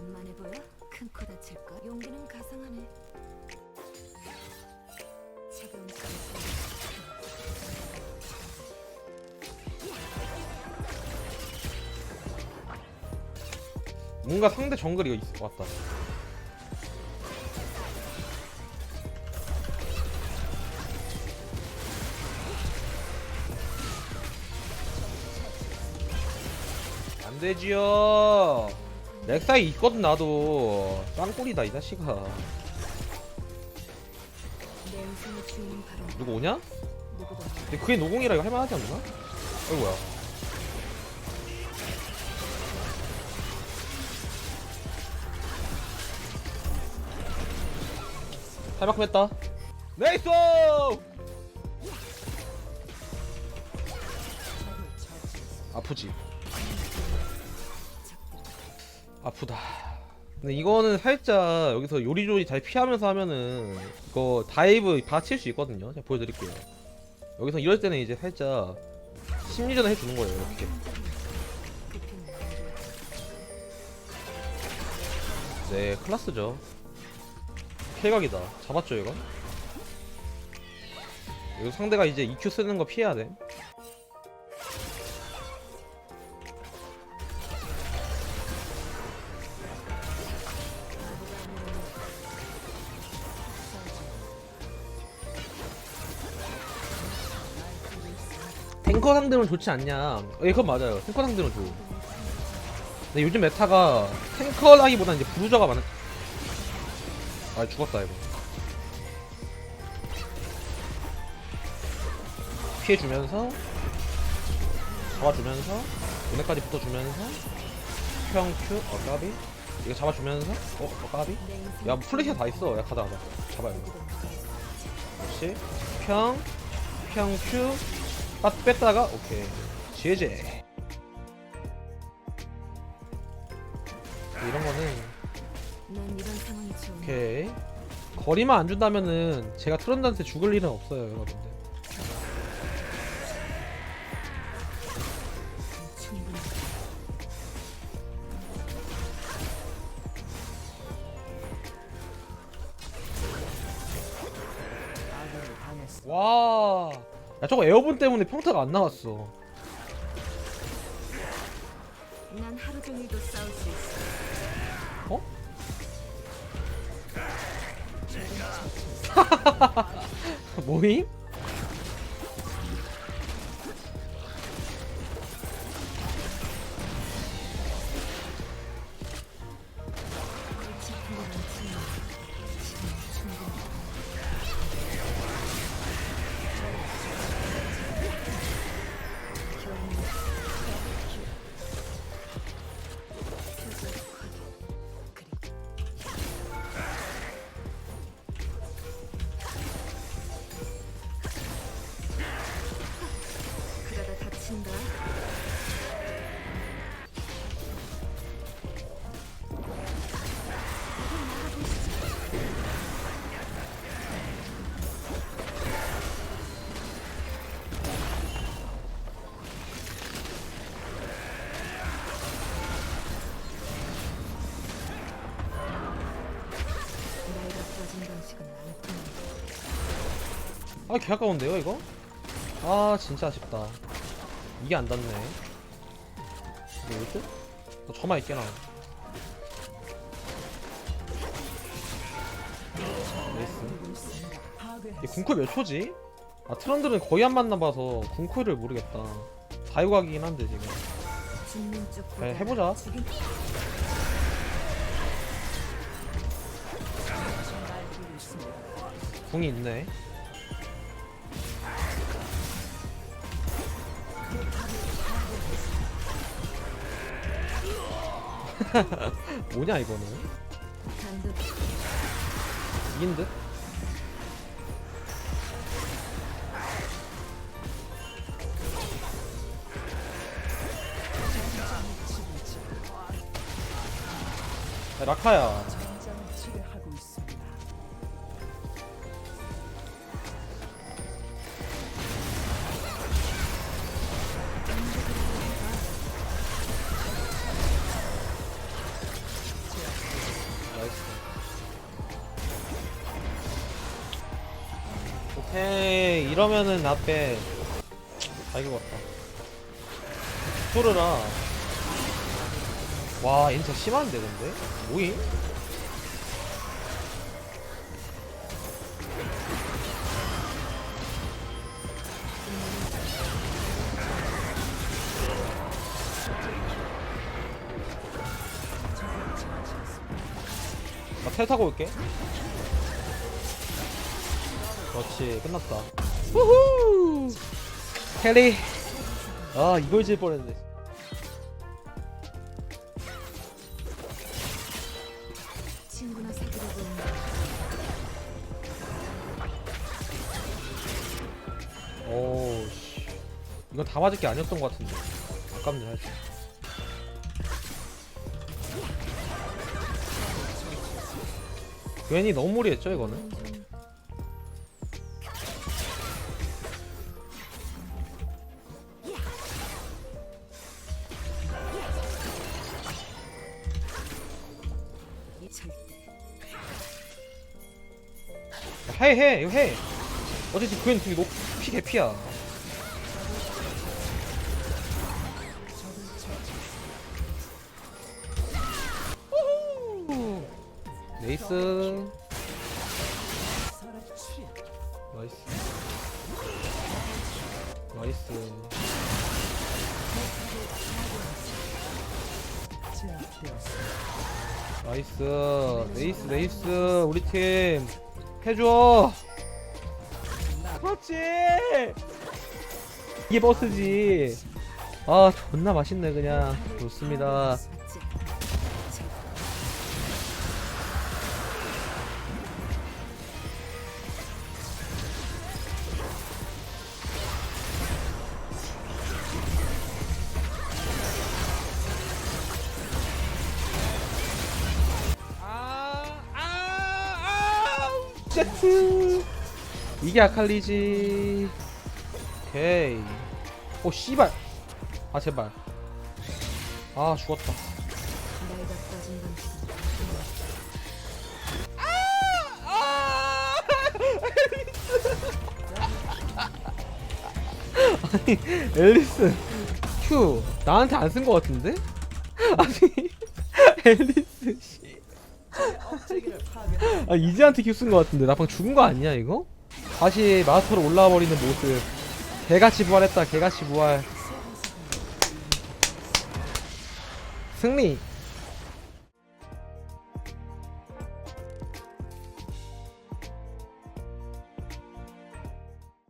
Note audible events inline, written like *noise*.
만만해 보여? 큰 코 다칠까? 용기는 가상하네. 차가운. 뭔가 상대 정글이 있, 왔다. 안 되지요. 렉사이 있거든 나도. 짱꿀이다 이 자식아. 누구 오냐? 근데 그게 노공이라 이거 할만하지 않나? 어이구야. 탈만큼 했다. 네이스! 아프지? 아프다. 근데 이거는 살짝 여기서 요리조리 잘 피하면서 하면은 이거 다이브 다칠수 있거든요. 제가 보여드릴게요. 여기서 이럴 때는 이제 살짝 심리전을 해주는 거예요. 이렇게. 네, 클라스죠. 쾌각이다. 잡았죠, 이거? 이거 상대가 이제 EQ 쓰는 거 피해야 돼. 탱커 상대는 좋지 않냐? 예, 그건 맞아요. 탱커 상대는 좋. 근데 요즘 메타가 탱커라기보다 이제 브루저가 많은. 아 죽었다 이거. 피해주면서 잡아주면서 오늘까지 붙어주면서 평큐 어 까비 이거 잡아주면서 어, 어 까비 야 플래시가 다 있어 야 가자 가자 잡아야 돼 그렇지 평 평큐 딱 뺐다가 오케이. 제제. 이런 거는 오케이. 거리만 안 준다면은 제가 트런드한테 죽을 일은 없어요 여러분들. 와. 야 저거 에어본 때문에 평타가 안 나왔어. 난 하루 종일도 싸울 수 있어. 어? *laughs* 뭐임? 가 빠진 방식은 안 통해. 아, 개 아까운데요, 이거? 아, 진짜 아쉽다. 이게 안 닿네. 이거 뭐지? 너 저만 있게나. 나이스. 이 궁쿨 몇 초지? 아, 트런들은 거의 안 만나봐서 궁쿨을 모르겠다. 자유각이긴 한데, 지금. 죽는 쪽보다 그래, 해보자. 죽인 궁이 있네. *laughs* 뭐냐, 이거는? 이긴 듯? 야, 라카야 에이 이러면은 나빼 다 이겨봤다. 소르라. 와 인차 심한데 근데? 뭐임? 나텔 타고 올게 그렇지 끝났다. 우후! 캐리! 아 이걸 질 뻔했네. 친구나 사귀라고 오씨. 이건 다 맞을 게 아니었던 것 같은데. 아깝네 살짝 괜히 너무 무리했죠 이거는 해 해 이거 해. 어차피 그엔 되게 높이 개피야. 네이스. 나이스. 나이스. 나이스. 네이스 네이스. 우리 팀 해줘. 그렇지. 이게 버스지. 아 존나 맛있네 그냥. 좋습니다 세트 이게 아칼리지. 오케이. 오 씨발. 아 제발. 아 죽었다. 아니 앨리스 큐 나한테 안 쓴 거 같은데? 아니 *laughs* 앨리스 씨. 아 이지한테 큐 쓴 거 같은데. 나 방금 죽은 거 아니야 이거? 다시 마스터로 올라와 버리는 모습. 개같이 부활했다 개같이 부활. 승리